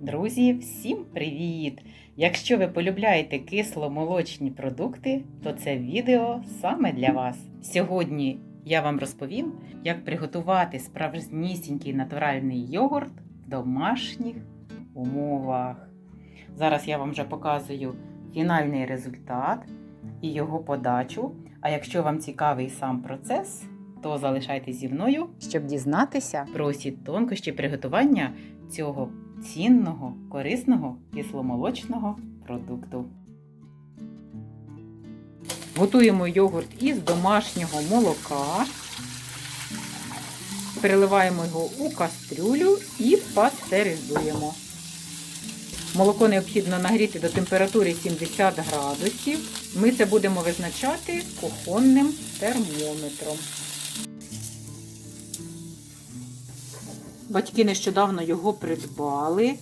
Друзі, всім привіт! Якщо ви полюбляєте кисломолочні продукти, то це відео саме для вас. Сьогодні я вам розповім, як приготувати справжнісінький натуральний йогурт в домашніх умовах. Зараз я вам вже показую фінальний результат і його подачу. А якщо вам цікавий сам процес, то залишайтесь зі мною, щоб дізнатися про усі тонкощі приготування цього цінного, корисного кисломолочного продукту. Готуємо йогурт із домашнього молока. Переливаємо його у кастрюлю і пастеризуємо. Молоко необхідно нагріти до температури 70 градусів. Ми це будемо визначати кухонним термометром. Батьки нещодавно його придбали.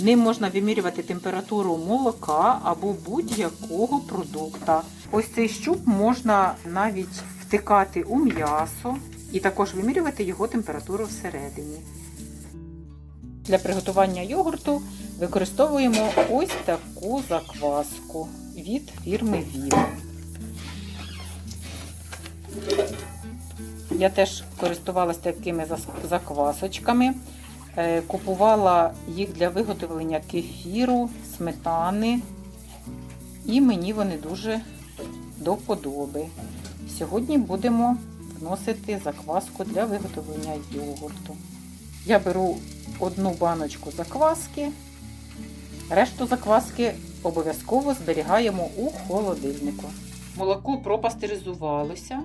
Ним можна вимірювати температуру молока або будь-якого продукта. Ось цей щуп можна навіть втикати у м'ясо і також вимірювати його температуру всередині. Для приготування йогурту використовуємо ось таку закваску від фірми Viva. Я теж користувалася такими заквасочками. Е, Купувала їх для виготовлення кефіру, сметани, і мені вони дуже до вподоби. Сьогодні будемо вносити закваску для виготовлення йогурту. Я беру одну баночку закваски, решту закваски обов'язково зберігаємо у холодильнику. Молоко пропастеризувалося.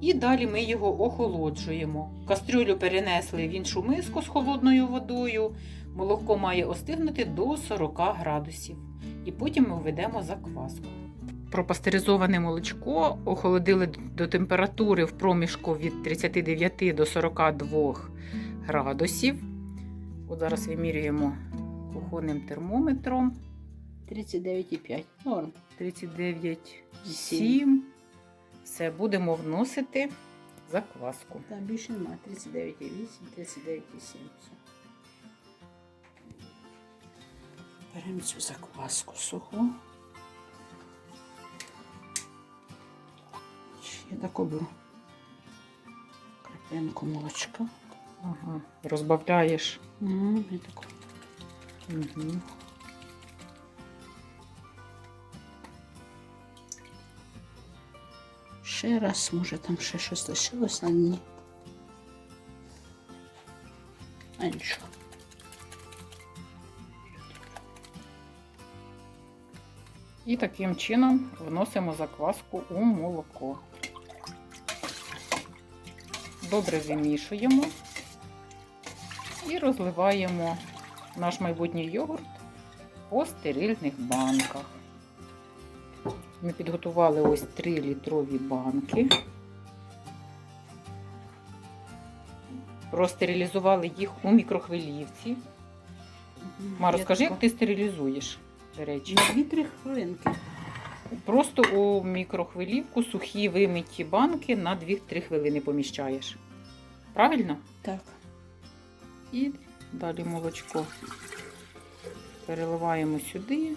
І далі ми його охолоджуємо. Кастрюлю перенесли в іншу миску з холодною водою. Молоко має остигнути до 40 градусів. І потім ми введемо закваску. Пропастеризоване молочко охолодили до температури в проміжку від 39 до 42 градусів. От зараз вимірюємо кухонним термометром 39,5. Норм. 39,7. Все, будемо вносити закваску. Там більше немає. 39,8, 39,7. Все. Беремо цю закваску суху. Ще таку беру краплинку молочка. Ага. Розбавляєш. Угу, і таку. Угу. Ще раз, може там ще щось лишилось на дні. А нічого. І таким чином вносимо закваску у молоко. Добре вимішуємо і розливаємо наш майбутній йогурт по стерильних банках. Ми підготували ось 3 літрові банки. Простерилізували їх у мікрохвилівці. Ма, розкажи, як ти стерилізуєш речі? На 2-3 хвилинки. Просто у мікрохвилівку сухі вимиті банки на 2-3 хвилини поміщаєш. Правильно? Так. І далі молочко переливаємо сюди.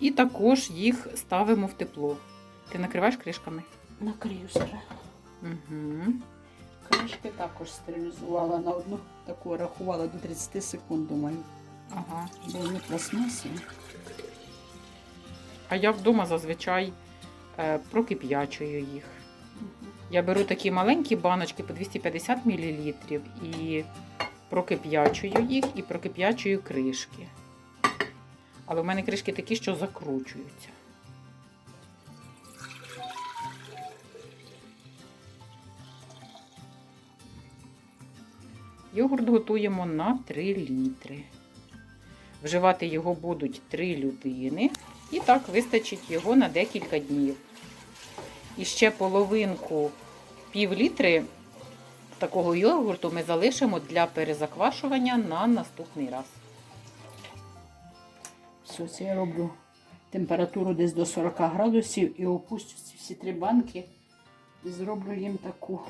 І також їх ставимо в тепло. Ти накриваєш кришками? Накрию зараз. Угу. Кришки також стерилізувала на одну таку рахувала до 30 секунд, думаю. Ага. Бо вони пластмасові. А я вдома зазвичай е, прокип'ячую їх. Я беру такі маленькі баночки по 250 мл і прокип'ячую їх і прокип'ячую кришки. Але в мене кришки такі, що закручуються. Йогурт готуємо на 3 літри. Вживати його будуть 3 людини. І так вистачить його на декілька днів. І ще половинку пів літри такого йогурту ми залишимо для перезаквашування на наступний раз. Все, це я роблю температуру десь до 40 градусів і опустю ці всі три банки і зроблю їм таку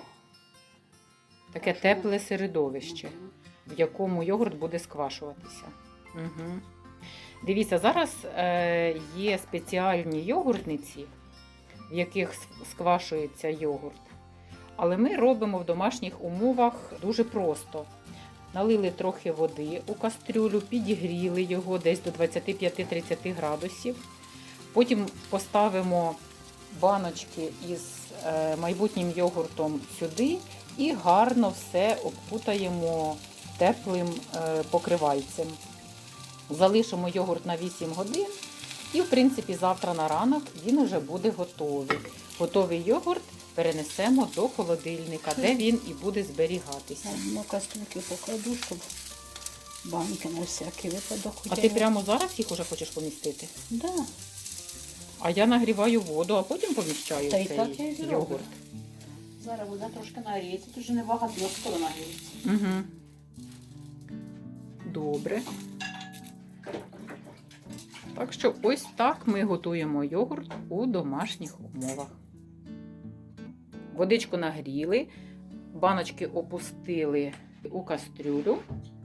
Таке тепле середовище. В якому йогурт буде сквашуватися. Угу. Дивіться, зараз е, є спеціальні йогуртниці, в яких сквашується йогурт. Але ми робимо в домашніх умовах дуже просто. Налили трохи води у кастрюлю, підігріли його десь до 25-30 градусів. Потім поставимо баночки із е, майбутнім йогуртом сюди і гарно все обкутаємо теплим е, покривальцем. Залишимо йогурт на 8 годин, і, в принципі, завтра на ранок він вже буде готовий. Готовий йогурт перенесемо до холодильника, де він і буде зберігатися. Ну, кастрюльки покладу, щоб банки на всякий випадок. А ти прямо зараз їх уже хочеш помістити? Да. А я нагріваю воду, а потім поміщаю Та й цей так я і йогурт. Зараз вода трошки нагріється, тут вже небагато, скоро нагріється. Угу. Добре. Так що ось так ми готуємо йогурт у домашніх умовах. Водичку нагріли, баночки опустили у кастрюлю.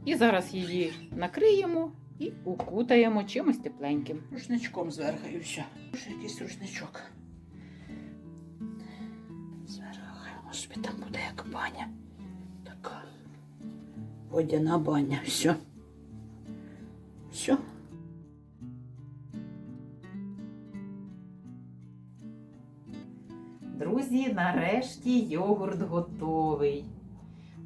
І зараз її накриємо і укутаємо чимось тепленьким. Рушничком зверху і все. Якийсь рушничок. Зверху, собі там буде як баня. Така водяна баня. Все. Друзі, нарешті йогурт готовий.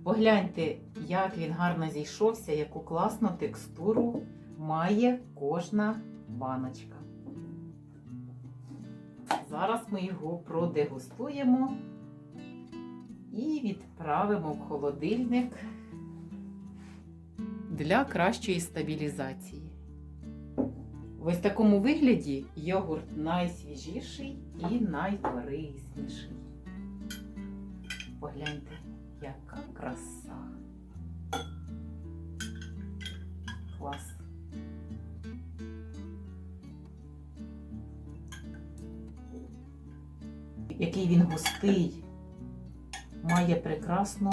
Погляньте, як він гарно зійшовся, яку класну текстуру має кожна баночка. Зараз ми його продегустуємо і відправимо в холодильник для кращої стабілізації. В ось такому вигляді йогурт найсвіжіший і найкорисніший. Погляньте, яка краса. Клас. Який він густий, має прекрасну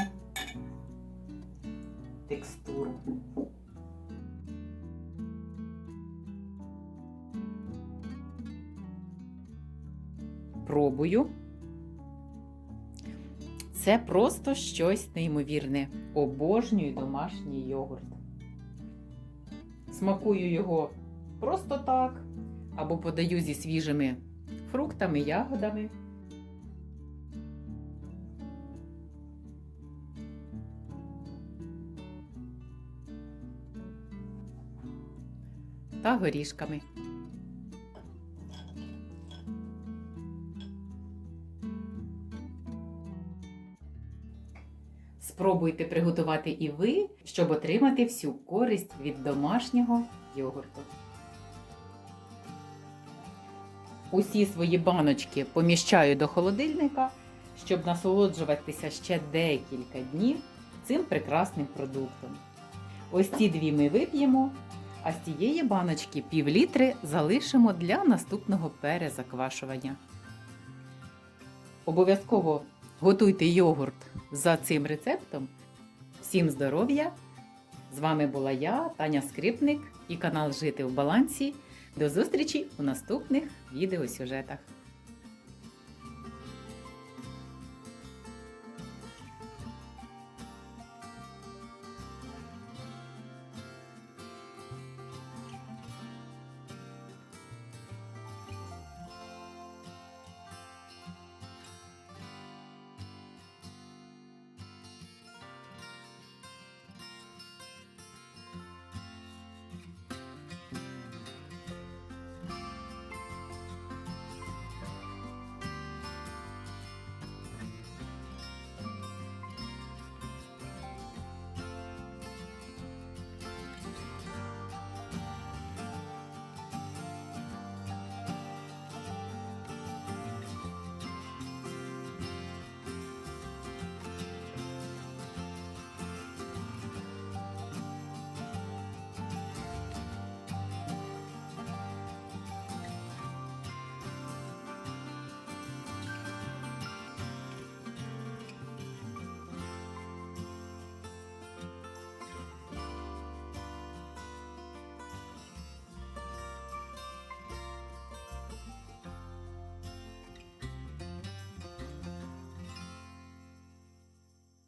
Це просто щось неймовірне. Обожнюю домашній йогурт. Смакую його просто так, або подаю зі свіжими фруктами, ягодами. Та горішками. Спробуйте приготувати і ви, щоб отримати всю користь від домашнього йогурту. Усі свої баночки поміщаю до холодильника, щоб насолоджуватися ще декілька днів цим прекрасним продуктом. Ось ці дві ми вип'ємо, а з цієї баночки пів літри залишимо для наступного перезаквашування. Обов'язково готуйте йогурт за цим рецептом. Всім здоров'я! З вами була я, Таня Скрипник і канал Жити в балансі. До зустрічі у наступних відеосюжетах.